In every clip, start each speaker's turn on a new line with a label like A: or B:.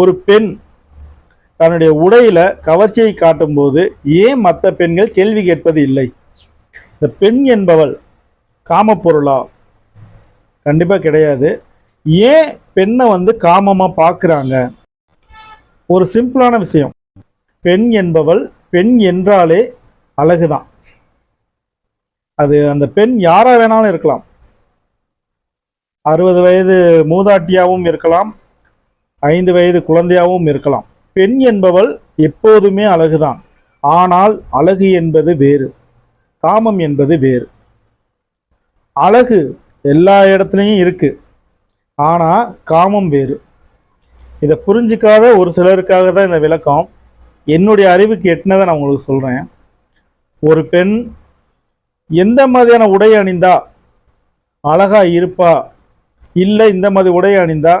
A: ஒரு பெண் தன்னுடைய உடையில கவர்ச்சியை காட்டும்போது ஏன் மற்ற பெண்கள் கேள்வி கேட்பது இல்லை? இந்த பெண் என்பவள் காமப்பொருளா கண்டிப்பாக கிடையாது. ஏன் பெண்ணை வந்து காமமாக பார்க்குறாங்க ஒரு சிம்பிளான விஷயம். பெண் என்பவள் பெண் என்றாலே அழகு தான் அது அந்த பெண் யாராக வேணாலும் இருக்கலாம். அறுபது வயது மூதாட்டியாகவும் இருக்கலாம். ஐந்து வயது குழந்தையாகவும் இருக்கலாம். பெண் என்பவள் எப்போதுமே அழகுதான். ஆனால் அழகு என்பது வேறு. காமம் என்பது வேறு. அழகு எல்லா இடத்துலையும் இருக்குது ஆனால் காமம் வேறு. இதை புரிஞ்சிக்காத ஒரு சிலருக்காக தான் இந்த விளக்கம். என்னுடைய அறிவுக்கு எட்டினதை நான் உங்களுக்கு சொல்கிறேன் ஒரு பெண் எந்த மாதிரியான உடை அணிந்தா அழகாக இருப்பா? இல்லை இந்த மாதிரி உடை அணிந்தா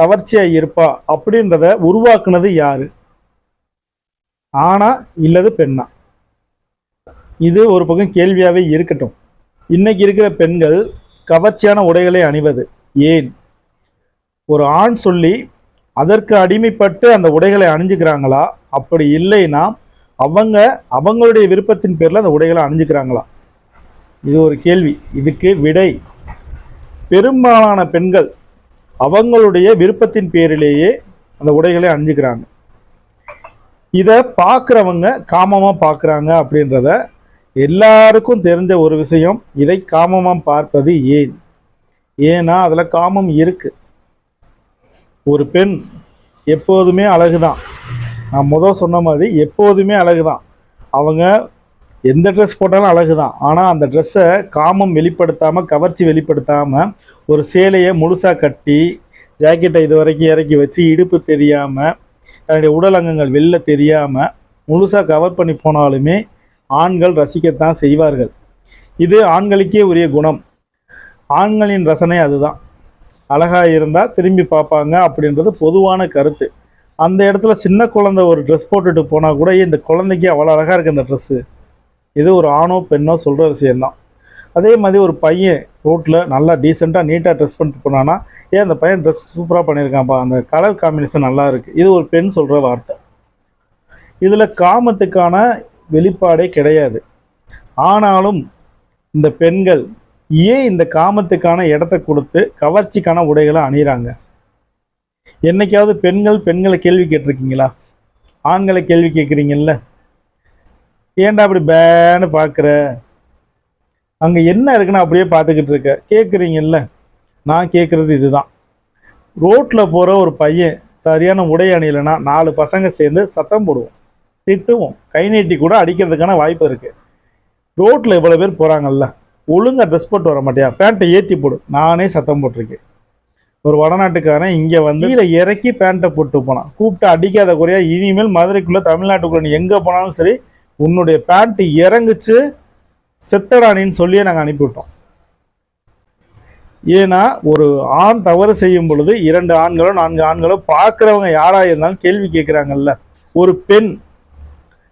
A: கவர்ச்சியாக இருப்பா அப்படின்றத உருவாக்குனது யாரு? ஆனா இல்லது பெண்ணா. இது ஒரு பக்கம் கேள்வியாகவே இருக்கட்டும். இன்னைக்கு இருக்கிற பெண்கள் கவர்ச்சியான உடைகளை அணிவது. ஏன்? ஒரு ஆண் சொல்லி அதற்கு அடிமைப்பட்டு அந்த உடைகளை அணிஞ்சுக்கிறாங்களா? அப்படி இல்லைன்னா அவங்க அவங்களுடைய விருப்பத்தின் பேரில் அந்த உடைகளை அணிஞ்சுக்கிறாங்களா? இது ஒரு கேள்வி. இதுக்கு விடை. பெரும்பாலான பெண்கள் அவங்களுடைய விருப்பத்தின் பேரிலேயே அந்த உடைகளை அணிஞ்சுக்கிறாங்க. இதை பார்க்குறவங்க காமமாக பார்க்குறாங்க அப்படின்றத எல்லாருக்கும் தெரிஞ்ச ஒரு விஷயம் இதை காமமாக பார்ப்பது ஏன்? ஏன்னா அதில் காமம் இருக்குது ஒரு பெண் எப்போதுமே அழகு தான் நான் முதல் சொன்ன மாதிரி எப்போதுமே அழகு தான் அவங்க எந்த ட்ரெஸ் போட்டாலும் அழகு தான் ஆனால் அந்த ட்ரெஸ்ஸை காமம் வெளிப்படுத்தாமல் கவர்ச்சி வெளிப்படுத்தாமல் ஒரு சேலையை முழுசாக கட்டி ஜாக்கெட்டை இது வரைக்கும் இறக்கி வச்சு இடுப்பு தெரியாமல் தன்னுடைய உடல் அங்கங்கள் வெளில தெரியாமல் முழுசாக கவர் பண்ணி போனாலுமே ஆண்கள் ரசிக்கத்தான் செய்வார்கள். இது ஆண்களுக்கே உரிய குணம். ஆண்களின் ரசனை அதுதான். அழகாக இருந்தால் திரும்பி பார்ப்பாங்க அப்படின்றது பொதுவான கருத்து. அந்த இடத்துல சின்ன குழந்தை ஒரு ட்ரெஸ் போட்டுட்டு போனால் கூட இந்த குழந்தைக்கு அவ்வளோ அழகாக இருக்குது அந்த ட்ரெஸ்ஸு இது ஒரு ஆணோ பெண்ணோ சொல்கிற விஷயந்தான் அதே மாதிரி ஒரு பையன் ரோட்டில் நல்லா டீசெண்டாக நீட்டாக ட்ரெஸ் பண்ணிட்டு போனான்னா ஏன் அந்த பையன் ட்ரெஸ் சூப்பராக பண்ணியிருக்கான்ப்பா. அந்த கலர் காம்பினேஷன் நல்லா இருக்குது இது ஒரு பெண் சொல்கிற வார்த்தை. இதில் காமத்துக்கான வெளிப்பாடே கிடையாது. ஆனாலும் இந்த பெண்கள் ஏன் இந்த காமத்துக்கான இடத்த கொடுத்து கவர்ச்சிக்கான உடைகளை அணிகிறாங்க என்னைக்காவது பெண்கள் பெண்களை கேள்வி கேட்டிருக்கீங்களா? ஆண்களை கேள்வி கேட்குறீங்கல்ல? ஏன்டா அப்படி பேன்னு பார்க்குற அங்கே என்ன இருக்குன்னு அப்படியே பார்த்துக்கிட்டு இருக்க கேட்குறீங்கல்ல நான் கேட்குறது இதுதான். ரோட்டில் போகிற ஒரு பையன் சரியான உடை அணியலைன்னா நாலு பசங்க சேர்ந்து சத்தம் போடுவோம் திட்டுவோம் கை நீட்டி கூட அடிக்கிறதுக்கான வாய்ப்பு இருக்குது ரோட்டில் இவ்வளோ பேர் போகிறாங்கல்ல ஒழுங்காக ட்ரெஸ் போட்டு வர மாட்டியா? பேண்ட்டை ஏற்றி போடு. நானே சத்தம் போட்டிருக்கேன். ஒரு வடநாட்டுக்காரன் இங்கே வந்து கீழே இறக்கி பேண்ட்டை போட்டு போனான். கூப்பிட்டு அடிக்காத குறையா இனிமேல் மதுரைக்குள்ளே தமிழ்நாட்டுக்குள்ளே நீ எங்கே போனாலும் சரி உன்னுடைய பேண்ட் இறங்குச்சு செத்தடானின்னு சொல்லியே நாங்கள் அனுப்பிவிட்டோம். ஏன்னா ஒரு ஆண் தவறு செய்யும் பொழுது இரண்டு ஆண்களோ நான்கு ஆண்களோ பார்க்குறவங்க யாராக இருந்தாலும் கேள்வி கேட்குறாங்கல்ல. ஒரு பெண்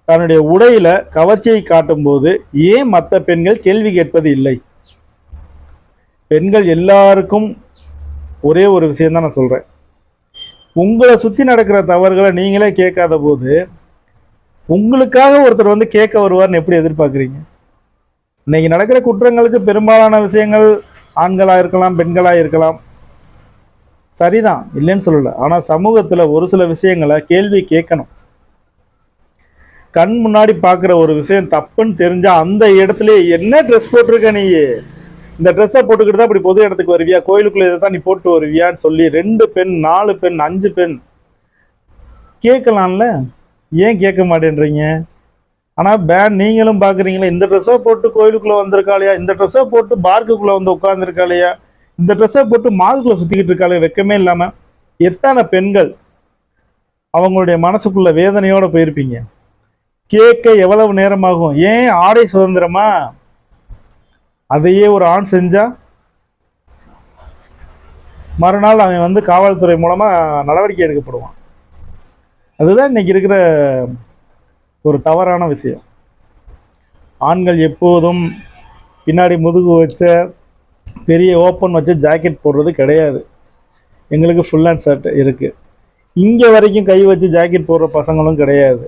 A: தன்னுடைய உடையில கவர்ச்சியை காட்டும்போது ஏன் மற்ற பெண்கள் கேள்வி கேட்பது இல்லை? பெண்கள் எல்லாருக்கும் ஒரே ஒரு விஷயம் தான் நான் சொல்கிறேன் உங்களை சுற்றி நடக்கிற தவறுகளை நீங்களே கேட்காத போது உங்களுக்காக ஒருத்தர் வந்து கேட்க வருவார்னு எப்படி எதிர்பார்க்குறீங்க? இன்னைக்கு நடக்கிற குற்றங்களுக்கு பெரும்பாலான விஷயங்கள் ஆண்களாக இருக்கலாம் பெண்களாக இருக்கலாம். சரிதான் இல்லைன்னு சொல்லலை. ஆனால் சமூகத்தில் ஒரு சில விஷயங்களை கேள்வி கேட்கணும். கண் முன்னாடி பார்க்குற ஒரு விஷயம் தப்புன்னு தெரிஞ்சால் அந்த இடத்துல என்ன ட்ரெஸ் போட்டிருக்க நீ? இந்த ட்ரெஸ்ஸை போட்டுக்கிட்டு தான் இப்படி பொது இடத்துக்கு வருவியா? கோயிலுக்குள்ளே இதை தான் நீ போட்டு வருவியான்னு சொல்லி ரெண்டு பெண் நாலு பெண் அஞ்சு பெண் கேட்கலாம்ல? ஏன் கேட்க மாட்டேன்றீங்க? ஆனால் பேன் நீங்களும் பார்க்குறீங்களா இந்த ட்ரெஸ்ஸை போட்டு கோயிலுக்குள்ளே வந்திருக்காளையா? இந்த ட்ரெஸ்ஸை போட்டு பார்க்குக்குள்ளே வந்து உட்காந்துருக்காளையா இந்த ட்ரெஸ்ஸை போட்டு மாலுக்குள்ளே சுற்றிக்கிட்டு இருக்காளே வெக்கமே இல்லாமல் எத்தனை பெண்கள் அவங்களுடைய மனசுக்குள்ள வேதனையோடு போயிருப்பீங்க? கேட்க எவ்வளவு நேரமாகும்? ஏன் ஆடை சுதந்திரமா? அதையே ஒரு ஆண் செஞ்சா மறுநாள் அவன் வந்து காவல்துறை மூலமாக நடவடிக்கை எடுக்கப்படுவான். அதுதான் இன்னைக்கு இருக்கிற ஒரு தவறான விஷயம். ஆண்கள் எப்போதும் பின்னாடி முதுகு வச்ச பெரிய ஓப்பன் வச்சு ஜாக்கெட் போடுறது கிடையாது. எங்களுக்கு ஃபுல் ஹேண்ட் ஷர்ட் இருக்குது இங்கே வரைக்கும் கை வச்சு ஜாக்கெட் போடுற பசங்களும் கிடையாது.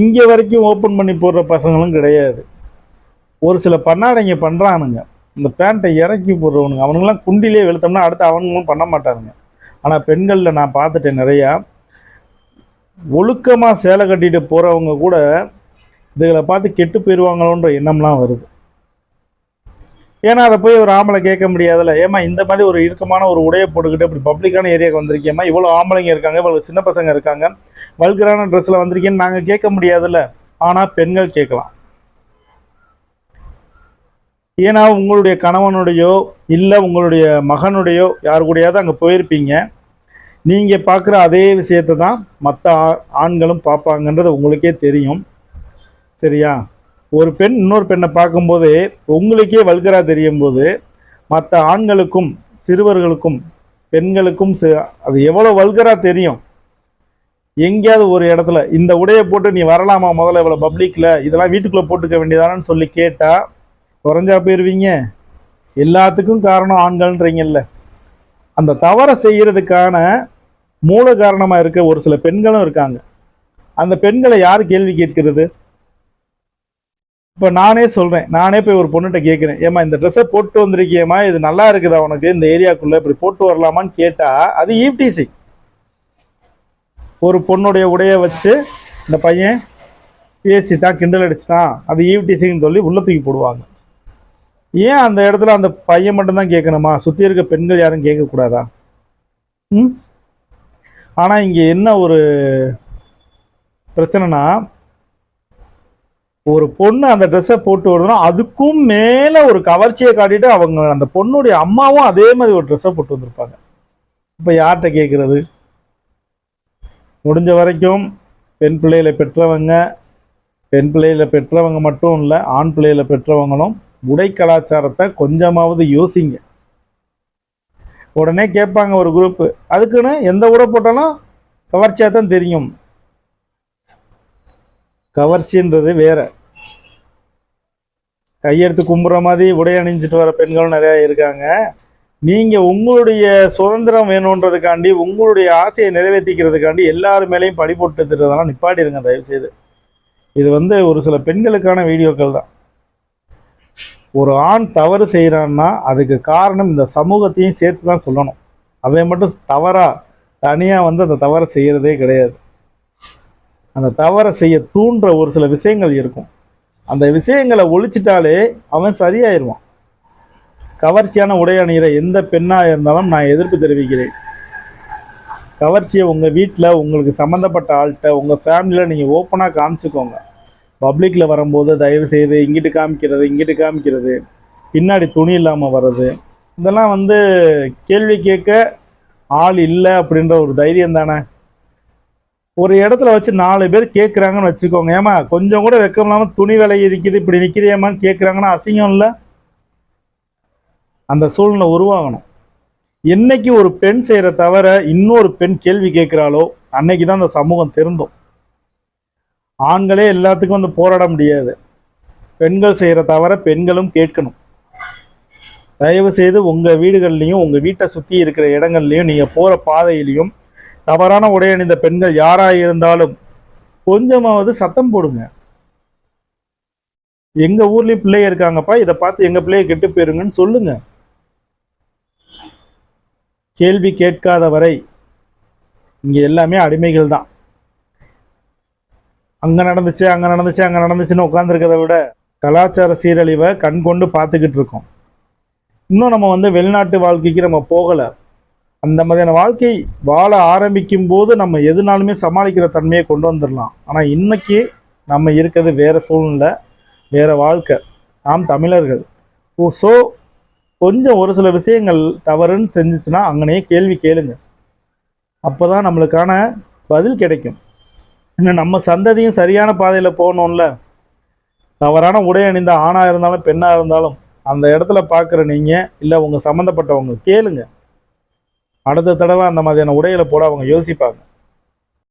A: இங்கே வரைக்கும் ஓப்பன் பண்ணி போடுற பசங்களும் கிடையாது. ஒரு சில பண்ணாடைங்க பண்ணுறானுங்க இந்த பேண்ட்டை இறக்கி போடுறவனுங்க. அவனுங்களாம் குண்டிலே வெளுத்தோம்னா அடுத்து அவனுங்களும் பண்ண மாட்டானுங்க. ஆனால் பெண்களில் நான் பார்த்துட்டேன் நிறையா. ஒழுக்கமாக சேலை கட்டிட்டு போகிறவங்க கூட இதுகளை பார்த்து கெட்டு போயிடுவாங்களோன்ற எண்ணம்லாம் வருது. ஏன்னா அதை போய் ஒரு ஆம்பளை கேட்க முடியாதுல்ல. ஏமா இந்த மாதிரி ஒரு இறுக்கமான ஒரு உடையை போட்டுக்கிட்டு இப்படி பப்ளிக்கான ஏரியாவுக்கு வந்திருக்கேம்மா இவ்வளோ ஆம்பளைங்க இருக்காங்க இவ்வளோ சின்ன பசங்க இருக்காங்க. வல்கரான ட்ரெஸ்ஸில் வந்திருக்கேன்னு நாங்கள் கேட்க முடியாதுல்ல. ஆனால் பெண்கள் கேட்கலாம். ஏன்னா உங்களுடைய கணவனுடையோ இல்லை உங்களுடைய மகனுடையோ யாரு கூடயாவது அங்கே போயிருப்பீங்க. நீங்கள் பார்க்குற அதே விஷயத்தை தான் மற்ற ஆண்களும் பார்ப்பாங்கன்றது உங்களுக்கே தெரியும். சரியா? ஒரு பெண் இன்னொரு பெண்ணை பார்க்கும்போது உங்களுக்கே வல்கராக தெரியும் போது மற்ற ஆண்களுக்கும் சிறுவர்களுக்கும் பெண்களுக்கும் அது எவ்வளோ வல்கராக தெரியும்? எங்கேயாவது ஒரு இடத்துல இந்த உடையை போட்டு நீ வரலாமா முதல்ல இவ்வளோ பப்ளிக்கில் இதெல்லாம் வீட்டுக்குள்ளே போட்டுக்க வேண்டியதானு சொல்லி கேட்டால் குறைஞ்சா போயிடுவீங்க எல்லாத்துக்கும் காரணம் ஆண்கள்ன்றீங்கல்ல. அந்த தவறை செய்கிறதுக்கான மூல காரணமாக இருக்க ஒரு சில பெண்களும் இருக்காங்க. அந்த பெண்களை யார் கேள்வி கேட்கிறது? இப்போ நானே சொல்கிறேன் நானே போய் ஒரு பொண்ணுகிட்ட கேட்குறேன். ஏம்மா இந்த ட்ரெஸ்ஸை போட்டு வந்திருக்கியம்மா இது நல்லா இருக்குதா உனக்கு? இந்த ஏரியாக்குள்ளே இப்படி போட்டு வரலாமான்னு கேட்டால் அது E ஈவ்டிசி ஒரு பொண்ணுடைய உடையை வச்சு இந்த பையன் பேசிட்டான் கிண்டல் அடிச்சிட்டான் அது E ஈவ்டிசின்னு சொல்லி உள்ள தூக்கி போடுவாங்க. ஏன் அந்த இடத்துல அந்த பையன் மட்டும்தான் கேட்கணுமா? சுற்றி இருக்க பெண்கள் யாரும் கேட்கக்கூடாதா? ம்? ஆனால் இங்கே என்ன ஒரு பிரச்சனைனா ஒரு பொண்ணு அந்த ட்ரெஸ்ஸை போட்டு வருதுன்னா அதுக்கும் மேலே ஒரு கவர்ச்சியை காட்டிட்டு அவங்க அந்த பொண்ணுடைய அம்மாவும் அதே மாதிரி ஒரு ட்ரெஸ்ஸை போட்டு வந்திருப்பாங்க. இப்போ யார்கிட்ட கேட்குறது முடிஞ்ச வரைக்கும் பெண் பிள்ளைகளை பெற்றவங்க பெண் பிள்ளைகளை பெற்றவங்க மட்டும் இல்லை ஆண் பிள்ளைகளை பெற்றவங்களும் உடை கலாச்சாரத்தை கொஞ்சமாவது யோசிங்க. உடனே கேட்பாங்க ஒரு குரூப்பு அதுக்குன்னு எந்த உடை போட்டாலும் கவர்ச்சியாக தான் தெரியும். கவர்ச்சின்றது வேற. கையெடுத்து கும்புற மாதிரி உடை அணிஞ்சிட்டு வர பெண்களும் நிறையா இருக்காங்க. நீங்கள் உங்களுடைய சுதந்திரம் வேணுன்றதுக்காண்டி உங்களுடைய ஆசையை நிறைவேற்றிக்கிறதுக்காண்டி எல்லார் மேலேயும் பழி போட்டுறதெல்லாம் நிப்பாட்டிருங்க தயவு செய்து இது வந்து ஒரு சில பெண்களுக்கான வீடியோக்கள் தான். ஒரு ஆண் தவறு செய்கிறான்னா அதுக்கு காரணம் இந்த சமூகத்தையும் சேர்த்து தான் சொல்லணும். அவன் மட்டும் தவறாக தனியாக வந்து அந்த தவறை செய்கிறதே கிடையாது. அந்த தவறை செய்ய தூண்டுற ஒரு சில விஷயங்கள் இருக்கும். அந்த விஷயங்களை ஒழிச்சிட்டாலே அவன் சரியாயிருவான். கவர்ச்சியான உடை அணிகிற எந்த பெண்ணாக இருந்தாலும் நான் எதிர்ப்பு தெரிவிக்கிறேன். கவர்ச்சியை உங்கள் வீட்டில் உங்களுக்கு சம்மந்தப்பட்ட ஆள்கிட்ட உங்கள் ஃபேமிலியில் நீங்கள் ஓப்பனாக காமிச்சுக்கோங்க. பப்ளிக்கில் வரும்போது தயவு செய்து இங்கிட்டு காமிக்கிறது இங்கிட்டு காமிக்கிறது பின்னாடி துணி இல்லாமல் வர்றது. இதெல்லாம் வந்து கேள்வி கேட்க ஆள் இல்லை அப்படின்ற ஒரு தைரியம் தானே. ஒரு இடத்துல வச்சு நாலு பேர் கேட்குறாங்கன்னு வச்சுக்கோங்க. ஏமா கொஞ்சம் கூட வெக்கம் இல்லாமல் துணி விலை இருக்குது இப்படி நிற்கிறியம்மான்னு கேட்குறாங்கன்னா அசிங்கம் இல்லை. அந்த சூழ்நிலை உருவாகணும். என்னைக்கு ஒரு பெண் செய்கிற தவிர இன்னொரு பெண் கேள்வி கேட்குறாளோ அன்னைக்கு தான் அந்த சமூகம் திருந்தோம். ஆண்களே எல்லாத்துக்கும் வந்து போராட முடியாது. பெண்கள் செய்கிற தவிர பெண்களும் கேட்கணும். தயவு செய்து உங்கள் வீடுகள்லையும் உங்கள் வீட்டை சுற்றி இருக்கிற இடங்கள்லையும் நீங்கள் போகிற பாதையிலையும் தவறான உடை அணிந்த பெண்கள் யாராக இருந்தாலும் கொஞ்சமாவது சத்தம் போடுங்க. எங்க ஊர்லேயும் பிள்ளைய இருக்காங்கப்பா இதை பார்த்து எங்க பிள்ளைய கெட்டு போயிருங்கன்னு சொல்லுங்க. கேள்வி கேட்காத வரை இங்கே எல்லாமே அடிமைகள் தான் அங்கே நடந்துச்சு அங்கே நடந்துச்சு அங்கே நடந்துச்சுன்னு உட்காந்துருக்கதை விட கலாச்சார சீரழிவை கண் கொண்டு பார்த்துக்கிட்டு இருக்கோம். இன்னும் நம்ம வந்து வெளிநாட்டு வாழ்க்கைக்கு நம்ம போகலை. அந்த மாதிரியான வாழ்க்கை வாழ ஆரம்பிக்கும் போது நம்ம எதுனாலுமே சமாளிக்கிற தன்மையை கொண்டு வந்துடலாம். ஆனால் இன்றைக்கி நம்ம இருக்கிறது வேறு சூழ்நிலை வேறு வாழ்க்கை. நாம் தமிழர்கள். ஸோ கொஞ்சம் ஒரு சில விஷயங்கள் தவறுன்னு தெரிஞ்சிச்சுன்னா அங்கனே கேள்வி கேளுங்க. அப்போ தான் நம்மளுக்கான பதில் கிடைக்கும். இன்னும் நம்ம சந்ததியும் சரியான பாதையில் போகணும்ல. தவறான உடை அணிந்த ஆணாக இருந்தாலும் பெண்ணாக இருந்தாலும் அந்த இடத்துல பார்க்குற நீங்கள் இல்லை உங்கள் சம்மந்தப்பட்டவங்க கேளுங்க. அடுத்த தடவை அந்த மாதிரியான உடைகளை போட அவங்க யோசிப்பாங்க.